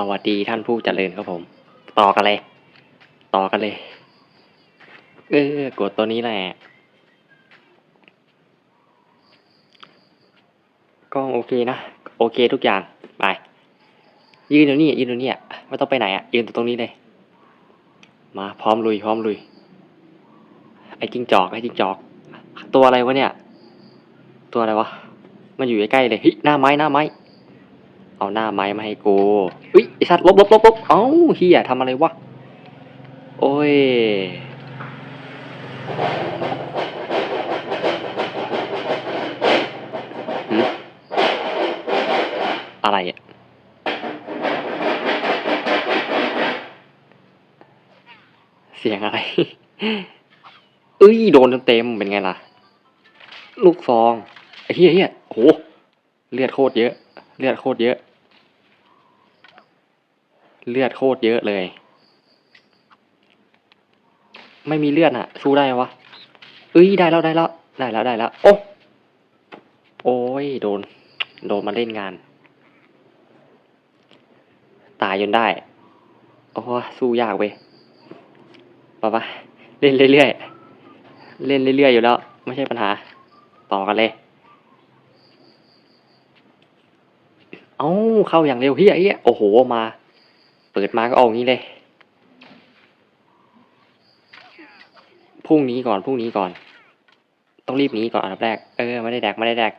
สวัสดีท่านผู้เจริญครับผม ต่อกันเลย ต่อกันเลย เออกดตัวนี้แหละกล้องโอเคนะ โอเคทุกอย่าง ไป ยืนเดี๋ยวนี้ยืนเดี๋ยวนี้ไม่ต้องไปไหนอะ ยืนตรงนี้เลย มาพร้อมลุย พร้อมลุย ไอ้จิงจอก ไอ้จิงจอก ตัวอะไรวะเนี่ย ตัวอะไรวะ มันอยู่ใกล้ๆเลยเฮ้ยหน้าไม้ หน้าไม้เอาหน้าไม้มาให้กูอุ้ย สัตว์ลบลบลบลบเอ้าเฮียทำอะไรวะ โอ้ย อะไรอะ เสียงอะไร เอ้ย โดนเต็มๆเป็นไงล่ะ ลูกซองไอ้เฮียเฮียโห เลือดโคตรเยอะ เลือดโคตรเยอะ เลือดโคตรเยอะเลย ไม่มีเลือดอะสู้ได้ไหมวะเอ้ยได้แล้วได้แล้วได้แล้วได้แล้วโอ้โอ้ยโดน โดนมาเล่นงาน ตายจนได้ โอ้สู้ยากเว้ยปะปะเล่นเรื่อยๆเล่นเรื่อยๆอยู่แล้ว ไม่ใช่ปัญหา ต่อกันเลย เอ้าเข้าอย่างเร็วเฮียเฮียโอ้โหมา ปิดมาก็เอาอย่างนี้เลย พรุ่งนี้ก่อน พรุ่งนี้ก่อน ต้องรีบหนีก่อนอันดับแรก เออไม่ได้แดกไม่ได้แดก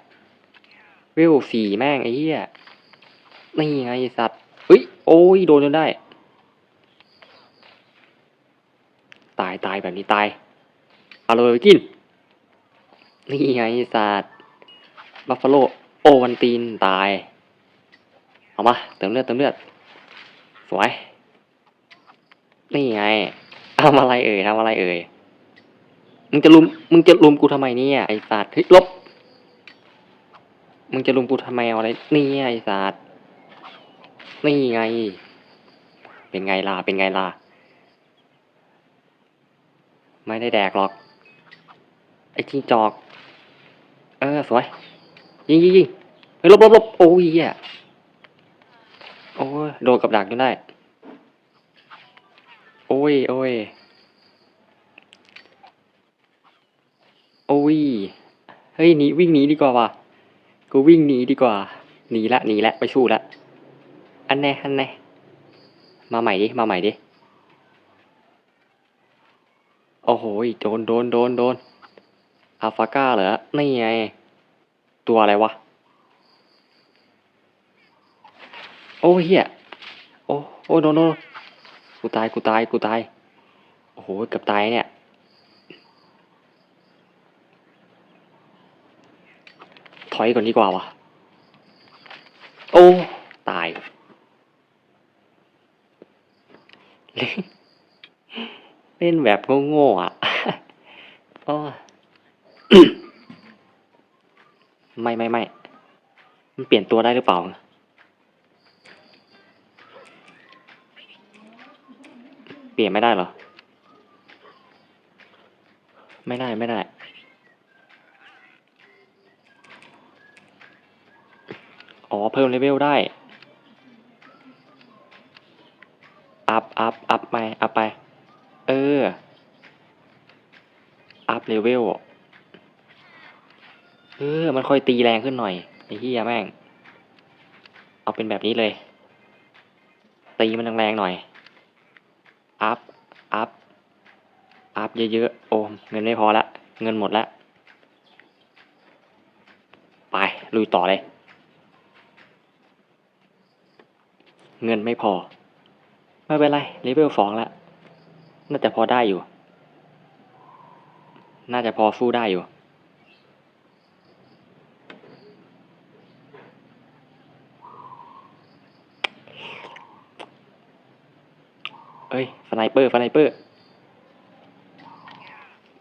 วิวสี่แม่งไอ้เหี้ย นี่ไงสัตว์เฮ้ย โอ้ย โดนจนได้ ตายตายแบบนี้ตาย เอาเลยกิน นี่ไงสัตว์ บัฟฟาโล โอวันตีนตาย เอามาเติมเลือดเติมเลือด สวย นี่ไงทำอะไรเอ่ยทำอะไรเอ่ย มึงจะลุม มึงจะลุมกูทำไมเนี่ยไอ้สัตว์เฮ้ยลบ มึงจะลุมกูทำไมเอาอะไรนี่ไอ้สัตว์นี่ไง เป็นไงล่ะ เป็นไงล่ะ ไม่ได้แดกหรอก ไอ้จิงจอก เออสวย ยิงยิงยิงเฮ้ยลบลบลบโอ้ยเหี้ย โอ้ยโดนกับดักจนได้ โอ้ย โอ้ย โอ้ย เฮ้ยหนีวิ่งหนีดีกว่าว่ะ กูวิ่งหนีดีกว่า หนีละหนีละไปสู้ละ อันแน่อันแน่มาใหม่ดิ มาใหม่ดิ โอ้โหโดนโดนโดนโดนอัลฟาก้าเหรอ นี่ไง ตัวอะไรวะ โอ้เฮียโอ้โอ้โนโนกูตายกูตายกูตาย โอ้โหเกับตายเนี่ย ถอยก่อนดีกว่าวะโอ้ ตายเล่นเล่นแบบโง่ๆอะโอ้ไม่ไม่ไม่มันเปลี่ยนตัวได้หรือเปล่า ปลี่ยนไม่ได้เหรอ ไม่ได้ไม่ได้ อ๋อ เพิ่มเลเวลได้ อัพอัพอัพไปอัพไป เออ อัพเลเวลเออ มันค่อยตีแรงขึ้นหน่อยไอ้เหี้ยแม่ง เอาเป็นแบบนี้เลย ตีมันแรงๆหน่อย อัพ อัพ อัพ เยอะๆ โอ้เงินไม่พอละ เงินหมดละ ไป ลุยต่อเลย เงินไม่พอ ไม่เป็นไรเลเวลสองละ น่าจะพอได้อยู่ น่าจะพอสู้ได้อยู่เอ้ยสไนเปอร์สไนเปอร์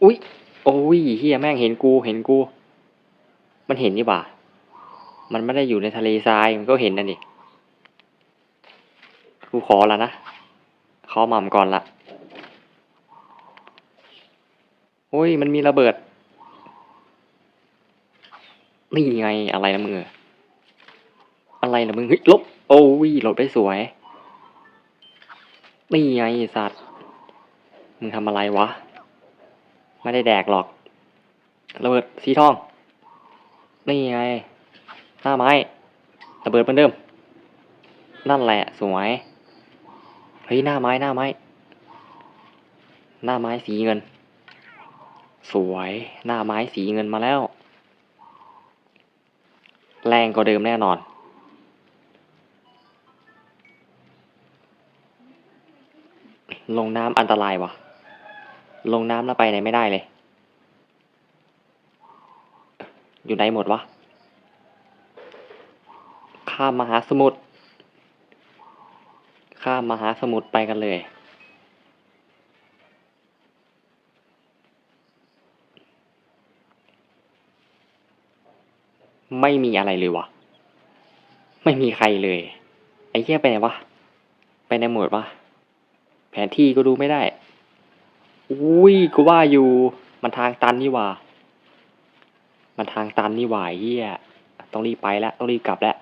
อุ๊ย โอ้ยเฮียแม่งเห็นกูเห็นกู มันเห็นนี่บ่า มันไม่ได้อยู่ในทะเลทราย มันก็เห็นนั่นดิกูขอละนะ ขอหม่ำก่อนละโอ้ย มันมีระเบิด นี่ไงอะไรนะมึงออะไรนะมึงเฮ้ยลบ โอ้ยหลบได้สวย นี่ไงสัตว์ มึงทำอะไรวะ ไม่ได้แดกหรอก ระเบิดสีทอง นี่ไง หน้าไม้ ระเบิดเหมือนเดิม นั่นแหละสวย เฮ้ยหน้าไม้หน้าไม้ หน้าไม้สีเงิน สวย หน้าไม้สีเงินมาแล้ว แรงกว่าเดิมแน่นอนลงน้ำอันตรายวะ ลงน้ำแล้วไปไหนไม่ได้เลย อยู่ไหนหมดวะ ข้ามมหาสมุทร ข้ามมหาสมุทรไปกันเลย ไม่มีอะไรเลยวะไม่มีใครเลย ไอ้เหี้ยไปไหนวะ ไปไหนหมดวะ แผนที่ก็ดูไม่ได้ อุ้ยก็ว่าอยู่ มันทางตันนี่หว่า มันทางตันนี่หว่าเฮียต้องรีบไปแล้วต้องรีบกลับแล้ว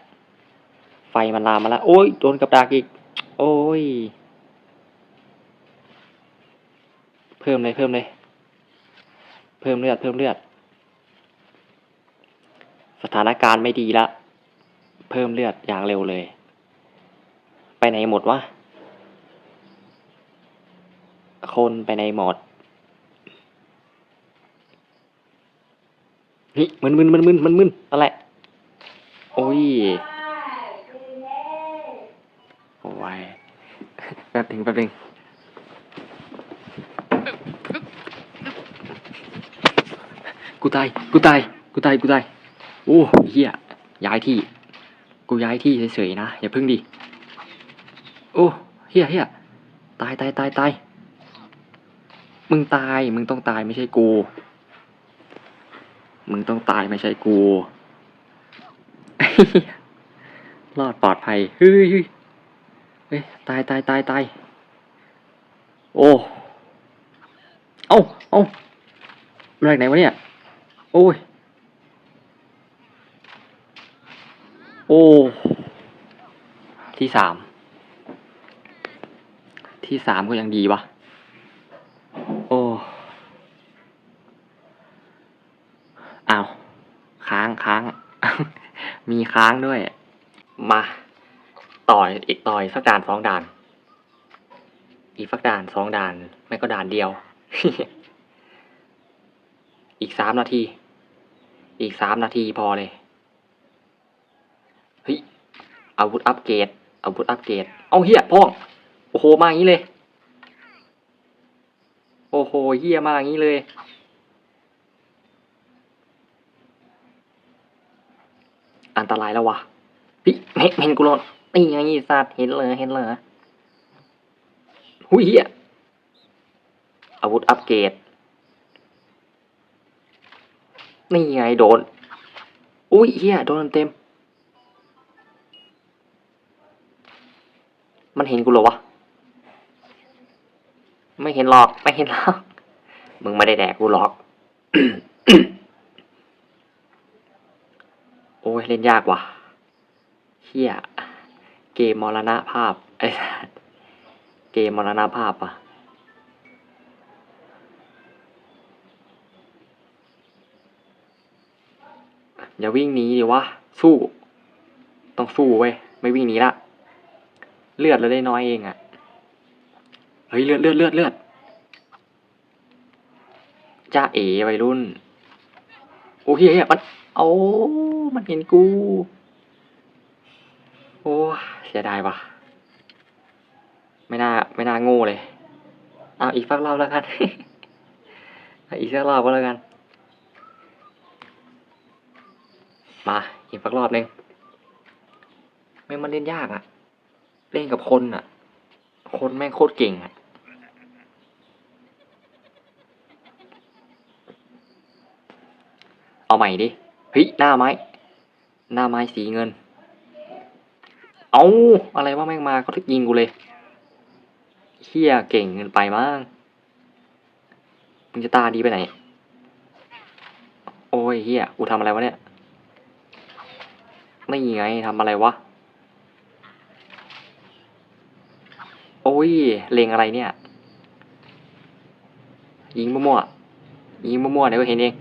ไฟมันลามมาแล้ว โอ้ยโดนกับดักอีก โอ้ย เพิ่มเลยเพิ่มเลย เพิ่มเลือดเพิ่มเลือด สถานการณ์ไม่ดีละ เพิ่มเลือดอย่างเร็วเลย ไปไหนหมดวะ คนไปในหมดเฮ้ยมึนมึนมึนมึนมึนมึนอะไรโอ้ยโอ้ยแป๊บหนึงแป๊บหนึงกูตาย กูตาย กูตาย กูตาย โอ้เฮียย้ายที่ กูย้ายที่เฉยๆนะ อย่าพึ่งดิ โอ้เฮียเฮียตายตายตายตาย มึงตาย มึงต้องตายไม่ใช่กู มึงต้องตายไม่ใช่กู รอดปลอดภัยเฮ้ยเฮ้ยตายตายตายตายโอ้เอ้าเอ้ามาจากไหนวะเนี่ย โอ้ย โอ้ ที่สาม ที่สามก็ยังดีวะ โอ้ อ้าว ค้างค้าง มีค้างด้วย มาต่อยอีกต่อยสักด่านสองด่าน อีกสักด่านสองด่าน ไม่ก็ด่านเดียว อีกสามนาที อีกสามนาทีพอเลย เฮ้ย อาวุธอัปเกรด อาวุธอัปเกรด เอาเฮียพ่อง โอ้โห มาอย่างนี้เลย โอ้โหเฮียมาอย่างนี้เลย อันตรายแล้ววะพี่เห็นเห็นกูโดนี่ไงสัตว์เห็นเลยเห็นเลยหุ้ยเฮียอาวุธอัปเกรดนี่ไงโดน อุ้ยเฮียโดนเต็ม มันเห็นกูหรอวะ ไม่เห็นหรอก ไม่เห็นหรอก มึงไม่ได้แดกกูหรอก โอ้ ยเล่นยากว่ะเฮียเกมมรณะภาพไอ้เกมมรณะภาพอะอย่าวิ่งหนีดิวะ สู้ ต้องสู้เว้ย ไม่วิ่งหนีละ เลือดเราได้น้อยเองอะ่ะ เฮ้ย เลือดเลือดเลือดเลือดจ้าเอ๋วัยรุ่น โอ้เฮียเฮียมันเอา มันเห็นกู โอ้เสียดายว่ะ ไม่น่า ไม่น่าโง่เลย เอาอีกฟักรอบแล้วกัน อีกสักรอบก็แล้วกัน มาอีกสักรอบหนึ่งแม่มันเล่นยากอะเล่นกับคนอะคนแม่งโคตรเก่งอะเอาใหม่ดิเฮ้ยหน้าไม้ หน้าไม้สีเงิน เอาอะไรว่าแม่งมาเขาทึกยิงกูเลยเฮียเก่งเกินไปมั้งมึงจะตาดีไปไหน โอ้ยเฮียกูทำอะไรวะเนี่ยไม่ไงทำอะไรวะ โอ้ยเลงอะไรเนี่ย ยิงมั่วๆยิงมั่วๆเดี๋ยวก็เห็นเอง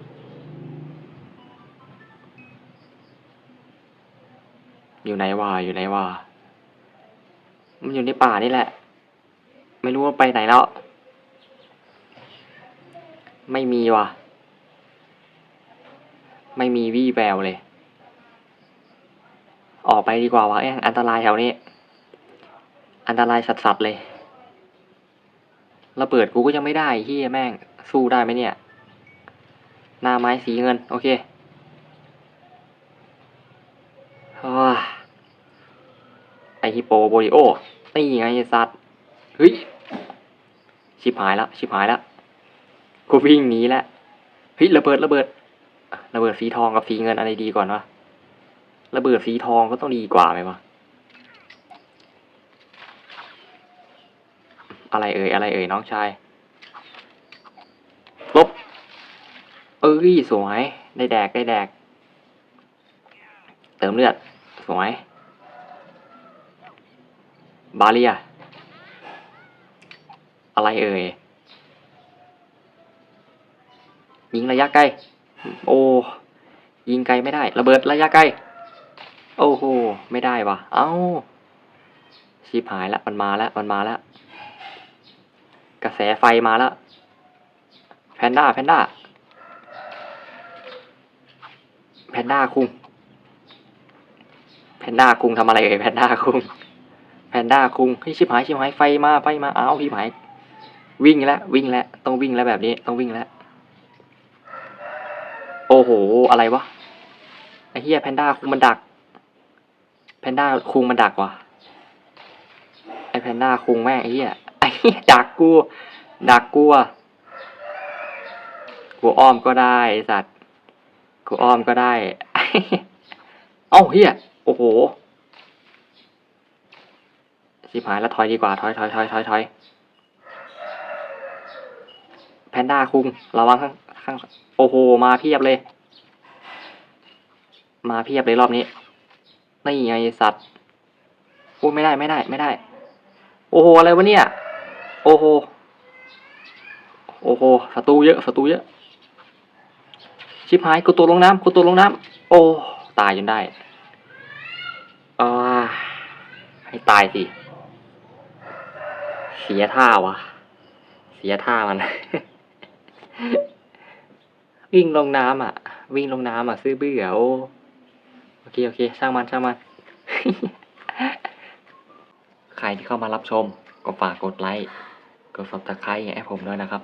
อยู่ไหนวะอยู่ไหนวะมันอยู่ในป่านี่แหละ ไม่รู้ว่าไปไหนแล้ว ไม่มีว่ะ ไม่มีวี่แววเลย ออกไปดีกว่าวะเอ้ยอันตรายแถวนี้ อันตรายสัสๆเลยระเบิดกูก็ยังไม่ได้เฮียแม่ง สู้ได้ไหมเนี่ย หน้าไม้สีเงิน โอเค ฮิปโปโบริโอนี่ไงสัตว์เฮ้ยชิบหายแล้วชิบหายแล้วกูวิ่งหนีแล้วเฮ้ยระเบิดระเบิดระเบิดสีทองกับสีเงินอะไรดีก่อนวะระเบิดสีทองก็ต้องดีกว่าไหมวะอะไรเอ่ยอะไรเอ่ยน้องชายลบเอ้ยสวยได้แดกได้แดก เติมเลือดสวย บาเลีย อะไรเอ่ย ยิงระยะไกล โอ้ ยิงไกลไม่ได้ ระเบิดระยะไกล โอ้โห ไม่ได้วะเอ้าชิบหายล้วมันมาแล้ว มันมาแล้ว กระแสไฟมาแล้ว แพนด้า แพนด้า แพนด้าคุงแพนด้าคุงทำอะไรเอ่ย แพนด้าคุง พนด้าคุงเฮ้ชิบหายชิบหายไฟมาไฟมาอ้าวชิบหาย วิ่งแล้ววิ่งแล้วต้องวิ่งแล้วแบบนี้ต้องวิ่งแล้วโอ้โหอะไรวะไอ้เหี้ยแพนด้าคุงมันดัก แพนด้าคุงมันดักว่ะไอ้แพนด้าคุงแม่งไอ้เหี้ยไอ้เหี้ยดักกูดักกูอะกูอ้อมก็ได้สัตว์กูอ้อมก็ได้ เอ้าเหี้ยโอ้โห ชิบหายแล้วถอยดีกว่าถอยถอยถอยถอยถอยแพนด้าคุงระวังข้างข้างโอ้โหมาเพียบเลย มาเพียบเลยรอบนี้นี่ไงสัตว์พูดไม่ได้ไม่ได้ไม่ได้ โอ้โหอะไรวะเนี่ย โอ้โหโอ้โหศัตรูเยอะศัตรูเยอะ ชิบหายกูตัวลงน้ำกูตัวลงน้ำโอ้ตายจนได้อ่าให้ตายสิ เสียท่าวะเสียท่ามัน วิ่งลงน้ำอะ วิ่งลงน้ำอะ ซื้อเบื่อโอ้โอเคโอเค ช่างมันช่างมัน ใครที่เข้ามารับชม ก็ฝากกดไลค์ กด subscribe ให้ผมด้วยนะครับ